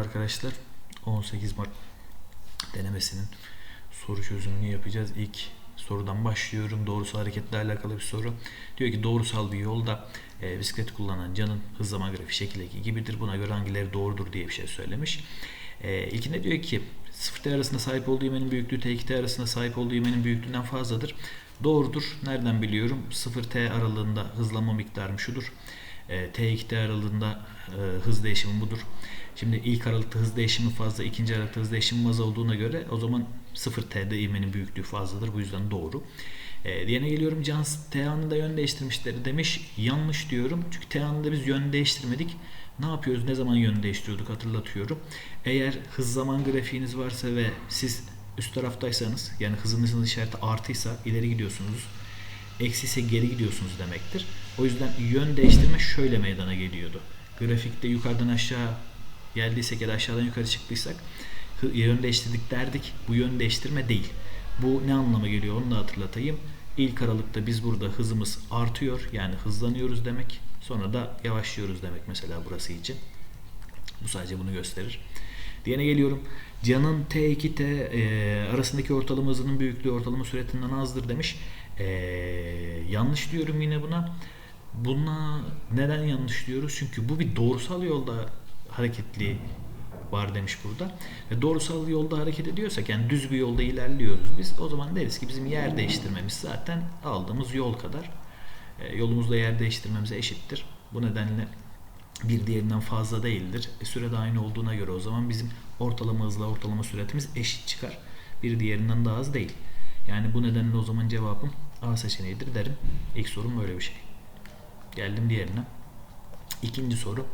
arkadaşlar. 18 Mart denemesinin soru çözümünü yapacağız. İlk sorudan başlıyorum. Doğrusal hareketle alakalı bir soru. Diyor ki doğrusal bir yolda e, bisiklet kullanan canın hız zaman grafiği şekildeki gibidir. Buna göre hangileri doğrudur diye bir şey söylemiş. E, ilkinde diyor ki 0T arasında sahip olduğu imenin büyüklüğü T2T arasında sahip olduğu imenin büyüklüğünden fazladır. Doğrudur. Nereden biliyorum? 0T aralığında hızlanma miktarım şudur. E, T2T aralığında e, hız değişimi budur. Şimdi ilk aralıkta hız değişimi fazla, ikinci aralıkta hız değişimi az olduğuna göre o zaman 0T'de ivmenin büyüklüğü fazladır. Bu yüzden doğru. E, diğerine geliyorum. Can T anında yön değiştirmişleri demiş. Yanlış diyorum. Çünkü T anında biz yön değiştirmedik. Ne yapıyoruz? Ne zaman yön değiştiriyorduk hatırlatıyorum. Eğer hız zaman grafiğiniz varsa ve siz üst taraftaysanız yani hızınızın işareti artıysa ileri gidiyorsunuz. Eksi ise geri gidiyorsunuz demektir. O yüzden yön değiştirme şöyle meydana geliyordu. Grafikte yukarıdan aşağı geldiysek ya da aşağıdan yukarı çıktıysak yön değiştirdik derdik. Bu yön değiştirme değil. Bu ne anlama geliyor onu da hatırlatayım. İlk aralıkta biz burada hızımız artıyor yani hızlanıyoruz demek. Sonra da yavaşlıyoruz demek mesela burası için. Bu sadece bunu gösterir. Diğerine geliyorum. Canın T2T e, arasındaki ortalama hızının büyüklüğü ortalama süratinden azdır demiş. E, yanlış diyorum yine buna. Buna neden yanlış diyoruz? Çünkü bu bir doğrusal yolda hareketli var demiş burada. Ve doğrusal yolda hareket ediyorsak yani düz bir yolda ilerliyoruz biz. O zaman deriz ki bizim yer değiştirmemiz zaten aldığımız yol kadar. E, yolumuzda yer değiştirmemize eşittir. Bu nedenle bir diğerinden fazla değildir. E, süre de aynı olduğuna göre o zaman bizim ortalama hızla ortalama süratimiz eşit çıkar. Bir diğerinden daha az değil. Yani bu nedenle o zaman cevabım A seçeneğidir derim. İlk sorum böyle bir şey. Geldim diğerine. İkinci soru.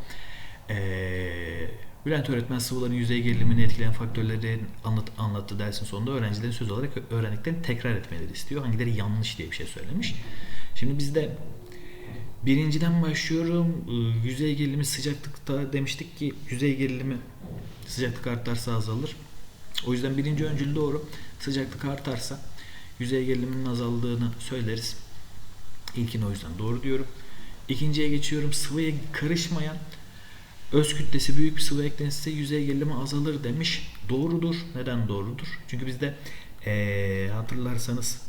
Ee, Bülent öğretmen sıvıların yüzey gerilimini etkileyen faktörleri anlat, anlattı dersin sonunda öğrencilerin söz olarak öğrendiklerini tekrar etmeleri istiyor. Hangileri yanlış diye bir şey söylemiş. Şimdi bizde birinciden başlıyorum. Ee, yüzey gerilimi sıcaklıkta demiştik ki yüzey gerilimi sıcaklık artarsa azalır. O yüzden birinci öncül doğru. Sıcaklık artarsa yüzey geriliminin azaldığını söyleriz. İlkini o yüzden doğru diyorum. İkinciye geçiyorum. Sıvıya karışmayan öz kütlesi büyük bir sıvı eklenirse yüzey gerilimi azalır demiş. Doğrudur. Neden doğrudur? Çünkü bizde ee, hatırlarsanız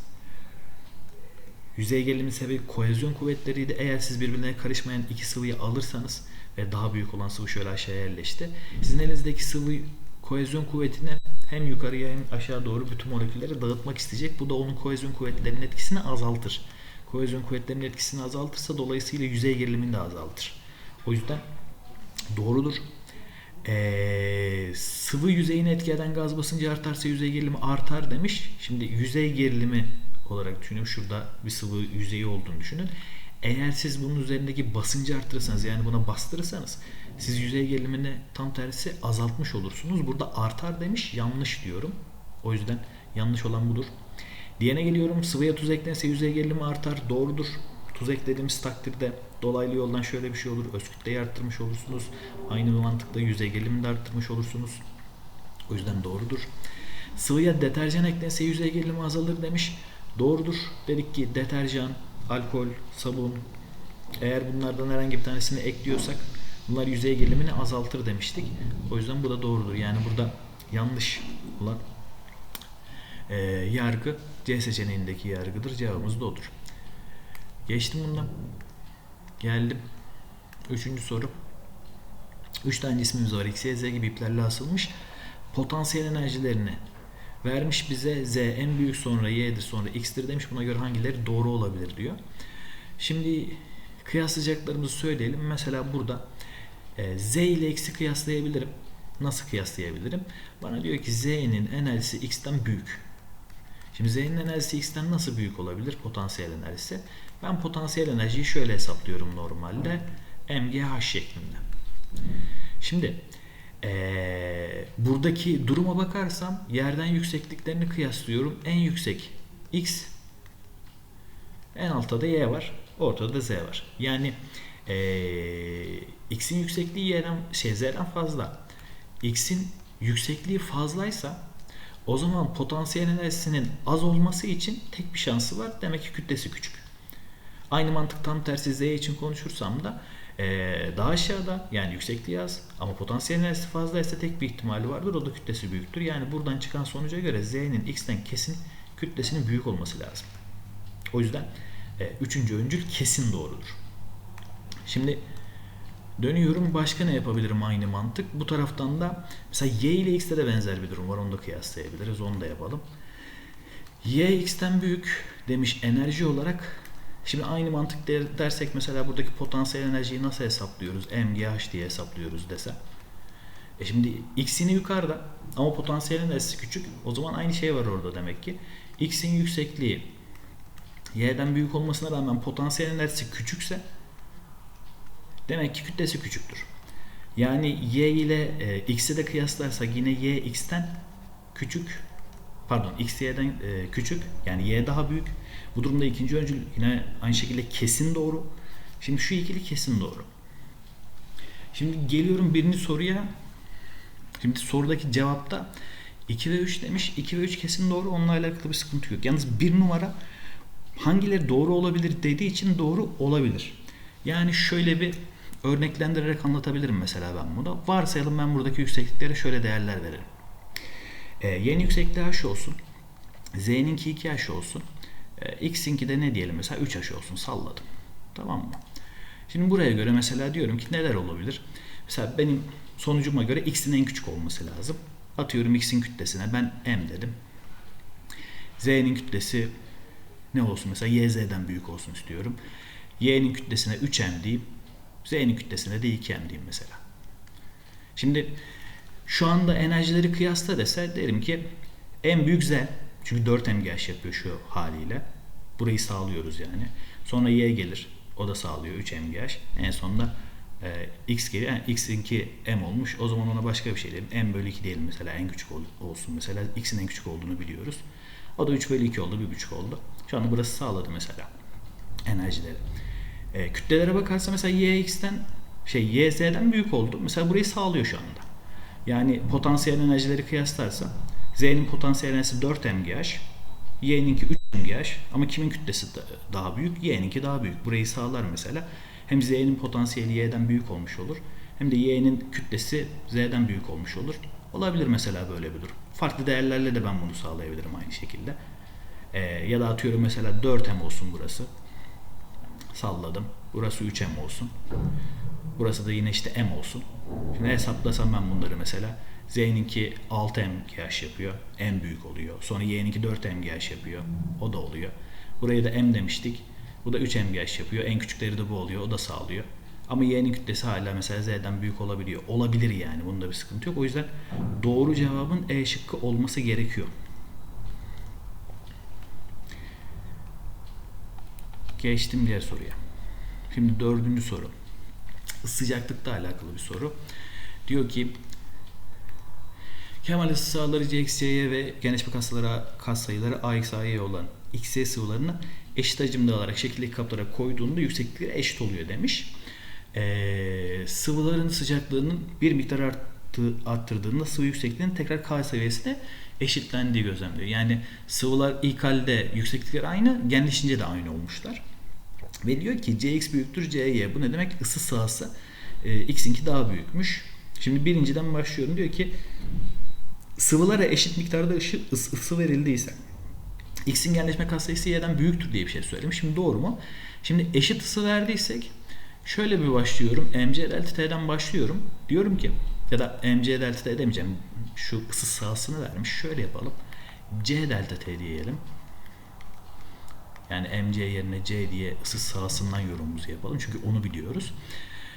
yüzey gerilimi sebebi kohezyon kuvvetleriydi. Eğer siz birbirine karışmayan iki sıvıyı alırsanız ve daha büyük olan sıvı şöyle aşağıya yerleşti. Sizin elinizdeki sıvı kohezyon kuvvetini hem yukarıya hem aşağı doğru bütün molekülleri dağıtmak isteyecek. Bu da onun kohezyon kuvvetlerinin etkisini azaltır. Kohezyon kuvvetlerinin etkisini azaltırsa dolayısıyla yüzey gerilimini de azaltır. O yüzden doğrudur. Ee, sıvı yüzeyini etki eden gaz basıncı artarsa yüzey gerilimi artar demiş. Şimdi yüzey gerilimi olarak düşünün. Şurada bir sıvı yüzeyi olduğunu düşünün. Eğer siz bunun üzerindeki basıncı arttırırsanız yani buna bastırırsanız siz yüzey gerilimini tam tersi azaltmış olursunuz. Burada artar demiş. Yanlış diyorum. O yüzden yanlış olan budur. Diyene geliyorum. Sıvıya tuz eklenirse yüzey gerilimi artar. Doğrudur. Tuz eklediğimiz takdirde dolaylı yoldan şöyle bir şey olur. Öz kütleyi arttırmış olursunuz. Aynı mantıkla yüzey gerilimini de arttırmış olursunuz. O yüzden doğrudur. Sıvıya deterjan eklenirse yüzey gerilimi azalır demiş. Doğrudur. Dedik ki deterjan, alkol, sabun eğer bunlardan herhangi bir tanesini ekliyorsak bunlar yüzey gerilimini azaltır demiştik. O yüzden bu da doğrudur. Yani burada yanlış olan e, yargı C seçeneğindeki yargıdır. Cevabımız da odur. Geçtim bundan. Geldim. Üçüncü soru. Üç tane ismimiz var. X, Y, Z gibi iplerle asılmış. Potansiyel enerjilerini vermiş bize Z en büyük sonra Y'dir sonra X'tir demiş. Buna göre hangileri doğru olabilir diyor. Şimdi kıyaslayacaklarımızı söyleyelim. Mesela burada e, Z ile X'i kıyaslayabilirim. Nasıl kıyaslayabilirim? Bana diyor ki Z'nin enerjisi X'ten büyük. Şimdi Z'nin enerjisi X'ten nasıl büyük olabilir? Potansiyel enerjisi. Ben potansiyel enerjiyi şöyle hesaplıyorum normalde. MGH şeklinde. Şimdi ee, buradaki duruma bakarsam yerden yüksekliklerini kıyaslıyorum. En yüksek X en altta da Y var. Ortada da Z var. Yani ee, X'in yüksekliği Y'den şey Z'den fazla. X'in yüksekliği fazlaysa o zaman potansiyel enerjisinin az olması için tek bir şansı var. Demek ki kütlesi küçük. Aynı mantık tam tersi Z için konuşursam da Ee, daha aşağıda yani yüksekliği az ama potansiyel enerjisi fazlaysa tek bir ihtimali vardır. O da kütlesi büyüktür. Yani buradan çıkan sonuca göre Z'nin X'ten kesin kütlesinin büyük olması lazım. O yüzden e, üçüncü öncül kesin doğrudur. Şimdi dönüyorum başka ne yapabilirim aynı mantık. Bu taraftan da mesela Y ile X'te de benzer bir durum var. Onu da kıyaslayabiliriz. Onu da yapalım. Y X'ten büyük demiş enerji olarak Şimdi aynı mantık dersek mesela buradaki potansiyel enerjiyi nasıl hesaplıyoruz? MGH diye hesaplıyoruz desem. E şimdi x'ini yukarıda ama potansiyel enerjisi küçük. O zaman aynı şey var orada demek ki. X'in yüksekliği y'den büyük olmasına rağmen potansiyel enerjisi küçükse demek ki kütlesi küçüktür. Yani y ile e, x'i de kıyaslarsak yine y x'ten küçük pardon x y'den e, küçük yani y daha büyük. Bu durumda ikinci öncül yine aynı şekilde kesin doğru. Şimdi şu ikili kesin doğru. Şimdi geliyorum birinci soruya. Şimdi sorudaki cevapta 2 ve 3 demiş. 2 ve 3 kesin doğru. Onunla alakalı bir sıkıntı yok. Yalnız bir numara hangileri doğru olabilir dediği için doğru olabilir. Yani şöyle bir örneklendirerek anlatabilirim mesela ben bunu. Varsayalım ben buradaki yüksekliklere şöyle değerler veririm. E, y'nin yüksekliği h olsun. Z'ninki 2h olsun. E, x'inki de ne diyelim mesela 3h olsun salladım. Tamam mı? Şimdi buraya göre mesela diyorum ki neler olabilir? Mesela benim sonucuma göre x'in en küçük olması lazım. Atıyorum x'in kütlesine ben m dedim. Z'nin kütlesi ne olsun mesela yz'den büyük olsun istiyorum. Y'nin kütlesine 3m diyeyim. Z'nin kütlesine de 2m diyeyim mesela. Şimdi şu anda enerjileri kıyasla dese derim ki en büyük Z. Çünkü 4 MGH yapıyor şu haliyle. Burayı sağlıyoruz yani. Sonra Y gelir. O da sağlıyor 3 MGH. En sonunda e, X geliyor. Yani X'inki M olmuş. O zaman ona başka bir şey diyelim. M bölü 2 diyelim mesela en küçük olsun. Mesela X'in en küçük olduğunu biliyoruz. O da 3 bölü 2 oldu. 1,5 oldu. Şu anda burası sağladı mesela enerjileri. E, kütlelere bakarsa mesela YX'ten şey YZ'den büyük oldu. Mesela burayı sağlıyor şu anda. Yani potansiyel enerjileri kıyaslarsa Z'nin potansiyel enerjisi 4 MGH, Y'ninki 3 MGH ama kimin kütlesi daha büyük? Y'ninki daha büyük. Burayı sağlar mesela. Hem Z'nin potansiyeli Y'den büyük olmuş olur. Hem de Y'nin kütlesi Z'den büyük olmuş olur. Olabilir mesela böyle bir durum. Farklı değerlerle de ben bunu sağlayabilirim aynı şekilde. Ee, ya da atıyorum mesela 4M olsun burası. Salladım. Burası 3M olsun. Burası da yine işte M olsun. Şimdi hesaplasam ben bunları mesela. Z'ninki 6 MGH yapıyor. M büyük oluyor. Sonra Y'ninki 4 MGH yapıyor. O da oluyor. Buraya da M demiştik. Bu da 3 MGH yapıyor. En küçükleri de bu oluyor. O da sağlıyor. Ama Y'nin kütlesi hala mesela Z'den büyük olabiliyor. Olabilir yani. Bunda bir sıkıntı yok. O yüzden doğru cevabın E şıkkı olması gerekiyor. Geçtim diğer soruya. Şimdi dördüncü soru sıcaklıkla alakalı bir soru. Diyor ki Kemal ısı sağları CXC'ye ve genleşme kas sayıları, kas sayıları AXA'ya olan XY sıvılarını eşit hacimde alarak şekilli kaplara koyduğunda yükseklikleri eşit oluyor demiş. Ee, sıvıların sıcaklığının bir miktar arttı, arttırdığında sıvı yüksekliğinin tekrar K seviyesine eşitlendiği gözlemliyor. Yani sıvılar ilk halde yükseklikleri aynı, genleşince de aynı olmuşlar. Ve diyor ki Cx büyüktür Cy. Bu ne demek? Isı sahası e, x'inki daha büyükmüş. Şimdi birinciden başlıyorum. Diyor ki sıvılara eşit miktarda ısı, ısı verildiyse x'in genleşme katsayısı y'den büyüktür diye bir şey söylemiş. Şimdi doğru mu? Şimdi eşit ısı verdiysek şöyle bir başlıyorum. mc delta t'den başlıyorum. Diyorum ki ya da mc delta t demeyeceğim. Şu ısı sahasını vermiş. Şöyle yapalım. c delta t diyelim. Yani MC yerine C diye ısı sahasından yorumumuzu yapalım. Çünkü onu biliyoruz.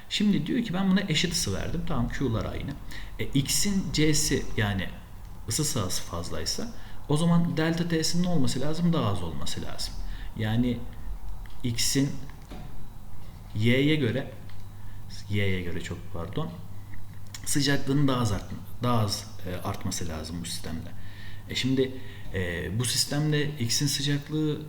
Şimdi diyor ki ben buna eşit ısı verdim. Tamam Q'lar aynı. E, X'in C'si yani ısı sahası fazlaysa o zaman delta T'sinin olması lazım daha az olması lazım. Yani X'in Y'ye göre Y'ye göre çok pardon sıcaklığının daha az, daha az e, artması lazım bu sistemde. E şimdi e, bu sistemde X'in sıcaklığı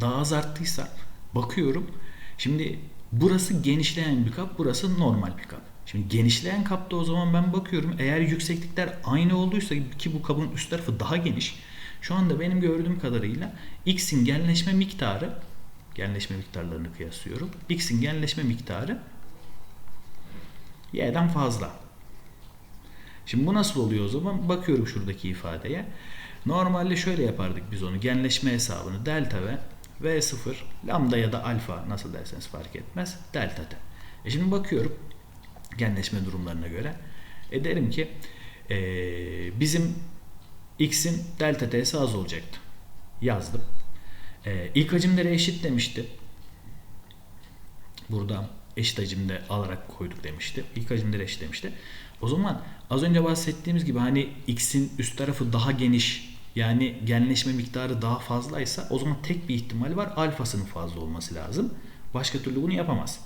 daha az arttıysa bakıyorum. Şimdi burası genişleyen bir kap, burası normal bir kap. Şimdi genişleyen kapta o zaman ben bakıyorum eğer yükseklikler aynı olduysa ki bu kabın üst tarafı daha geniş. Şu anda benim gördüğüm kadarıyla x'in genleşme miktarı Genleşme miktarlarını kıyaslıyorum. X'in genleşme miktarı y'den fazla. Şimdi bu nasıl oluyor o zaman? Bakıyorum şuradaki ifadeye. Normalde şöyle yapardık biz onu. Genleşme hesabını delta ve V0 lambda ya da alfa nasıl derseniz fark etmez. Delta t. E şimdi bakıyorum genleşme durumlarına göre. E derim ki e, bizim x'in delta t'si az olacaktı. Yazdım. E, ilk hacimlere eşit demişti. Burada eşit hacimde alarak koyduk demişti. İlk hacimleri eşit demişti. O zaman az önce bahsettiğimiz gibi hani x'in üst tarafı daha geniş yani genleşme miktarı daha fazlaysa o zaman tek bir ihtimal var alfasının fazla olması lazım. Başka türlü bunu yapamaz.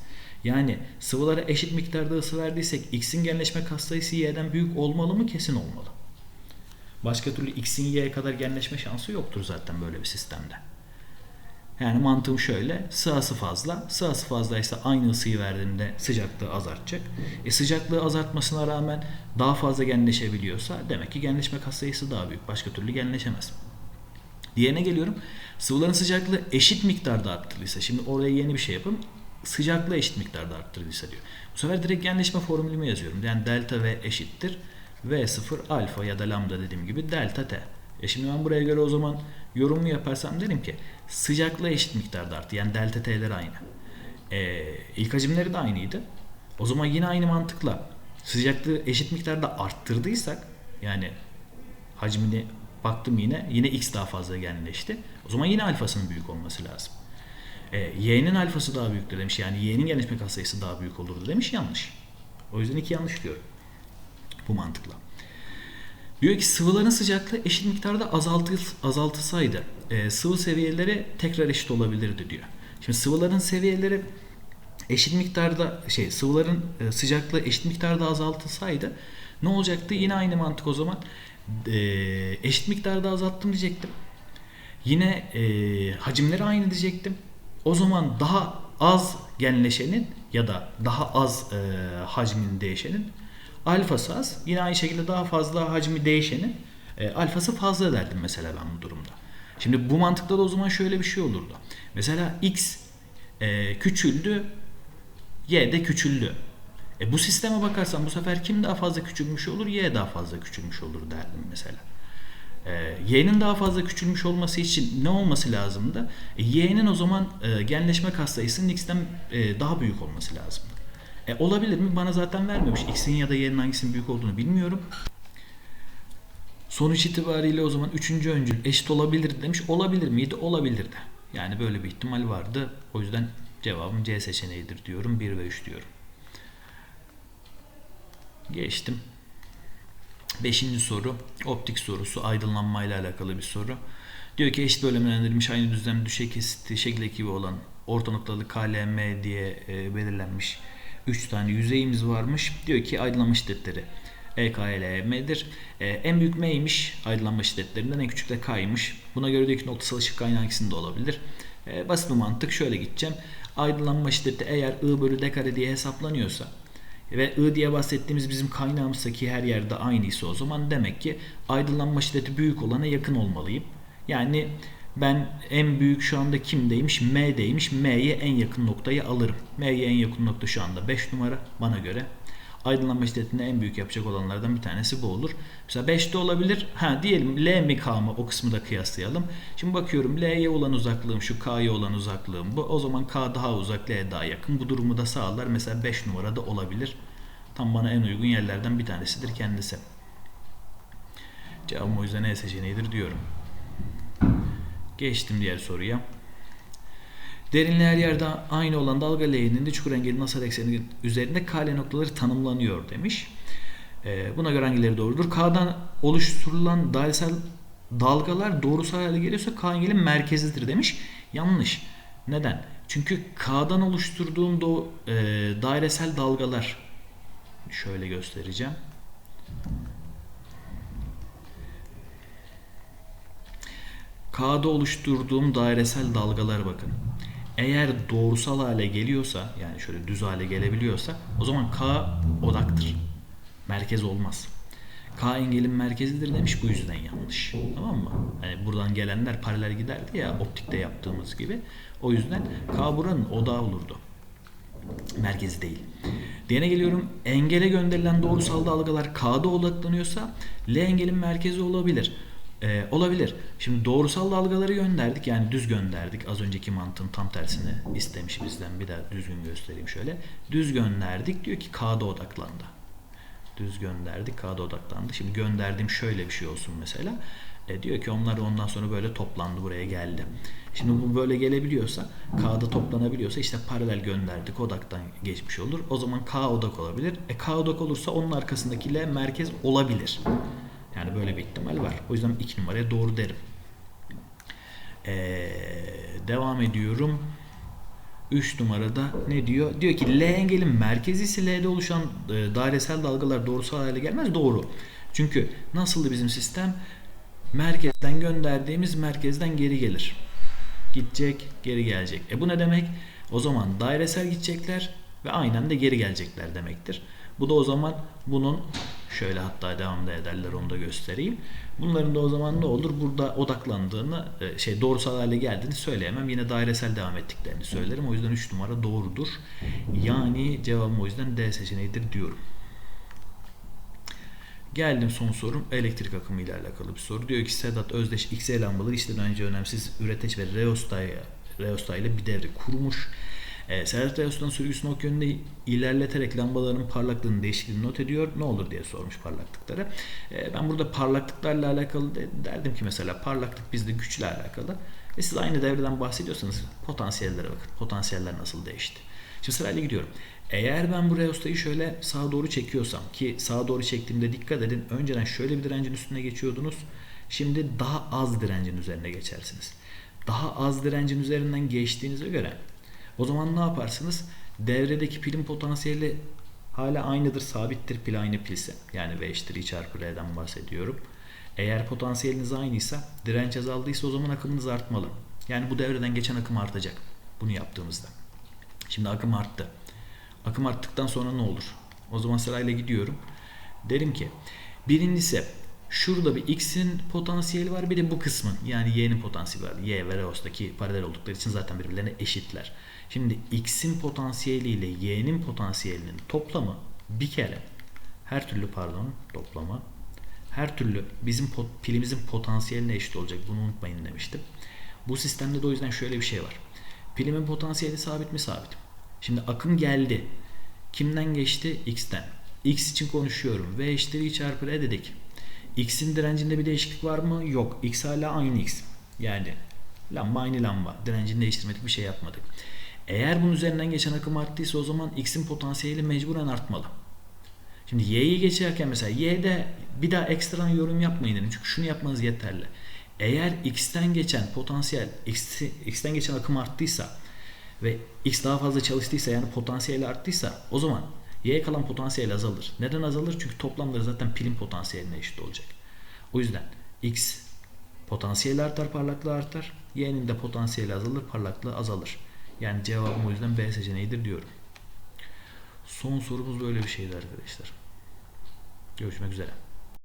Yani sıvılara eşit miktarda ısı verdiysek x'in genleşme katsayısı y'den büyük olmalı mı? Kesin olmalı. Başka türlü x'in y'ye kadar genleşme şansı yoktur zaten böyle bir sistemde. Yani mantığım şöyle. Sığası fazla. Sığası fazlaysa aynı ısıyı verdiğinde sıcaklığı azaltacak. E sıcaklığı azaltmasına rağmen daha fazla genleşebiliyorsa demek ki genleşme katsayısı daha büyük. Başka türlü genleşemez. Diğerine geliyorum. Sıvıların sıcaklığı eşit miktarda arttırılırsa. Şimdi oraya yeni bir şey yapın. Sıcaklığı eşit miktarda arttırılırsa diyor. Bu sefer direkt genleşme formülümü yazıyorum. Yani delta V eşittir. V0 alfa ya da lambda dediğim gibi delta T. E şimdi ben buraya göre o zaman yorumumu yaparsam derim ki sıcaklığı eşit miktarda arttı. Yani delta T'ler aynı. E, ilk hacimleri de aynıydı. O zaman yine aynı mantıkla sıcaklığı eşit miktarda arttırdıysak yani hacmini baktım yine yine x daha fazla genleşti. O zaman yine alfasının büyük olması lazım. E, y'nin alfası daha büyüktür demiş. Yani y'nin genleşme katsayısı daha büyük olurdu demiş. Yanlış. O yüzden iki yanlış diyorum. Bu mantıkla. Diyor ki sıvıların sıcaklığı eşit miktarda azaltıl, azaltılsaydı e, sıvı seviyeleri tekrar eşit olabilirdi diyor. Şimdi sıvıların seviyeleri eşit miktarda şey sıvıların e, sıcaklığı eşit miktarda azaltılsaydı ne olacaktı? Yine aynı mantık o zaman. E, eşit miktarda azalttım diyecektim. Yine e, hacimleri aynı diyecektim. O zaman daha az genleşenin ya da daha az e, hacmin değişenin alfası az. Yine aynı şekilde daha fazla hacmi değişenin e, alfası fazla derdim mesela ben bu durumda. Şimdi bu mantıkta da o zaman şöyle bir şey olurdu. Mesela x e, küçüldü, y de küçüldü. E, bu sisteme bakarsan bu sefer kim daha fazla küçülmüş olur, y daha fazla küçülmüş olur derdim mesela. E, y'nin daha fazla küçülmüş olması için ne olması lazımdı? E, y'nin o zaman e, genleşme katsayısının x'ten e, daha büyük olması lazımdı. E, olabilir mi? Bana zaten vermemiş. X'in ya da Y'nin hangisinin büyük olduğunu bilmiyorum. Sonuç itibariyle o zaman üçüncü öncül eşit olabilir demiş. Olabilir miydi? Olabilirdi. Yani böyle bir ihtimal vardı. O yüzden cevabım C seçeneğidir diyorum. 1 ve 3 diyorum. Geçtim. Beşinci soru. Optik sorusu. Aydınlanmayla alakalı bir soru. Diyor ki eşit bölümlendirilmiş aynı düzlem düşey kesiti şekil ekibi olan orta noktalı KLM diye e, belirlenmiş 3 tane yüzeyimiz varmış. Diyor ki aydınlanma şiddetleri EKLM'dir. Ee, en büyük M'ymiş aydınlanma şiddetlerinden en küçük de K'ymış. Buna göre diyor ki noktasal ışık kaynağı ikisinde olabilir. Ee, basit bir mantık şöyle gideceğim. Aydınlanma şiddeti eğer I bölü D kare diye hesaplanıyorsa ve I diye bahsettiğimiz bizim kaynağımızdaki her yerde aynıysa o zaman demek ki aydınlanma şiddeti büyük olana yakın olmalıyım. Yani ben en büyük şu anda kimdeymiş? M'deymiş. M'ye en yakın noktayı alırım. M'ye en yakın nokta şu anda 5 numara bana göre. Aydınlanma şiddetini en büyük yapacak olanlardan bir tanesi bu olur. Mesela 5'te olabilir. Ha diyelim L mi K mı o kısmı da kıyaslayalım. Şimdi bakıyorum L'ye olan uzaklığım şu K'ya olan uzaklığım bu. O zaman K daha uzak L daha yakın. Bu durumu da sağlar. Mesela 5 numarada olabilir. Tam bana en uygun yerlerden bir tanesidir kendisi. Cevabım o yüzden E seçeneğidir diyorum. Geçtim diğer soruya. Derinliği her yerde aynı olan dalga leğeninde çukur engelinin asal ekseni üzerinde kale noktaları tanımlanıyor demiş. Ee, buna göre hangileri doğrudur? K'dan oluşturulan dairesel dalgalar doğrusal hale geliyorsa K engelin merkezidir demiş. Yanlış. Neden? Çünkü K'dan oluşturduğum do, e, dairesel dalgalar şöyle göstereceğim. K'da oluşturduğum dairesel dalgalar bakın. Eğer doğrusal hale geliyorsa yani şöyle düz hale gelebiliyorsa o zaman K odaktır. Merkez olmaz. K engelin merkezidir demiş bu yüzden yanlış. Tamam mı? Hani buradan gelenler paralel giderdi ya optikte yaptığımız gibi. O yüzden K buranın odağı olurdu. Merkezi değil. Diğerine geliyorum. Engele gönderilen doğrusal dalgalar K'da odaklanıyorsa L engelin merkezi olabilir. Ee, olabilir. Şimdi doğrusal dalgaları gönderdik yani düz gönderdik. Az önceki mantığın tam tersini istemiş bizden. Bir daha düzgün göstereyim şöyle. Düz gönderdik diyor ki K'da odaklandı. Düz gönderdik K'da odaklandı. Şimdi gönderdiğim şöyle bir şey olsun mesela. E, diyor ki onlar ondan sonra böyle toplandı buraya geldi. Şimdi bu böyle gelebiliyorsa K'da toplanabiliyorsa işte paralel gönderdik odaktan geçmiş olur. O zaman K odak olabilir. E K odak olursa onun arkasındaki L merkez olabilir. Yani böyle bir ihtimal var. O yüzden iki numaraya doğru derim. Ee, devam ediyorum. 3 numarada ne diyor? Diyor ki L engelin merkezi ise L'de oluşan e, dairesel dalgalar doğrusal hale gelmez. Doğru. Çünkü nasıldı bizim sistem? Merkezden gönderdiğimiz merkezden geri gelir. Gidecek, geri gelecek. E bu ne demek? O zaman dairesel gidecekler ve aynen de geri gelecekler demektir. Bu da o zaman bunun şöyle hatta devam da ederler onu da göstereyim. Bunların da o zaman ne olur? Burada odaklandığını, e, şey doğrusal hale geldiğini söyleyemem. Yine dairesel devam ettiklerini söylerim. O yüzden 3 numara doğrudur. Yani cevabım o yüzden D seçeneğidir diyorum. Geldim son sorum elektrik akımı ile alakalı bir soru. Diyor ki Sedat Özdeş XE lambaları işleden önce önemsiz üreteç ve Reosta ile bir devre kurmuş. E, Sedat Reosta'nın sürgüsünü ok yönünde ilerleterek lambaların parlaklığının değişikliğini not ediyor. Ne olur diye sormuş parlaklıkları. E, ben burada parlaklıklarla alakalı de, derdim ki mesela parlaklık bizde güçle alakalı. Ve siz aynı devreden bahsediyorsanız potansiyellere bakın. Potansiyeller nasıl değişti. Şimdi sırayla gidiyorum. Eğer ben bu reostayı şöyle sağa doğru çekiyorsam ki sağa doğru çektiğimde dikkat edin. Önceden şöyle bir direncin üstüne geçiyordunuz. Şimdi daha az direncin üzerine geçersiniz. Daha az direncin üzerinden geçtiğinize göre o zaman ne yaparsınız? Devredeki pilin potansiyeli hala aynıdır, sabittir pil aynı pilse. Yani V eşittir I çarpı R'den bahsediyorum. Eğer potansiyeliniz aynıysa, direnç azaldıysa o zaman akımınız artmalı. Yani bu devreden geçen akım artacak. Bunu yaptığımızda. Şimdi akım arttı. Akım arttıktan sonra ne olur? O zaman sırayla gidiyorum. Derim ki birincisi şurada bir x'in potansiyeli var bir de bu kısmın yani y'nin potansiyeli var. y ve reostaki paralel oldukları için zaten birbirlerine eşitler. Şimdi x'in potansiyeli ile y'nin potansiyelinin toplamı bir kere her türlü pardon toplama her türlü bizim pot, pilimizin potansiyeline eşit olacak. Bunu unutmayın demiştim. Bu sistemde de o yüzden şöyle bir şey var. Pilimin potansiyeli sabit mi? Sabit. Şimdi akım geldi. Kimden geçti? X'ten. X için konuşuyorum. V eşittir I çarpı R dedik. X'in direncinde bir değişiklik var mı? Yok. X hala aynı X. Yani lamba aynı lamba. Direncini değiştirmedik bir şey yapmadık. Eğer bunun üzerinden geçen akım arttıysa o zaman X'in potansiyeli mecburen artmalı. Şimdi Y'yi geçerken mesela Y'de bir daha ekstradan yorum yapmayın dedim. Çünkü şunu yapmanız yeterli. Eğer X'ten geçen potansiyel, X, X'ten geçen akım arttıysa ve X daha fazla çalıştıysa yani potansiyeli arttıysa o zaman Y'ye kalan potansiyel azalır. Neden azalır? Çünkü toplamları zaten pilin potansiyeline eşit olacak. O yüzden X potansiyeli artar, parlaklığı artar. Y'nin de potansiyeli azalır, parlaklığı azalır. Yani cevabım o yüzden B seçeneğidir diyorum. Son sorumuz böyle bir şeydi arkadaşlar. Görüşmek üzere.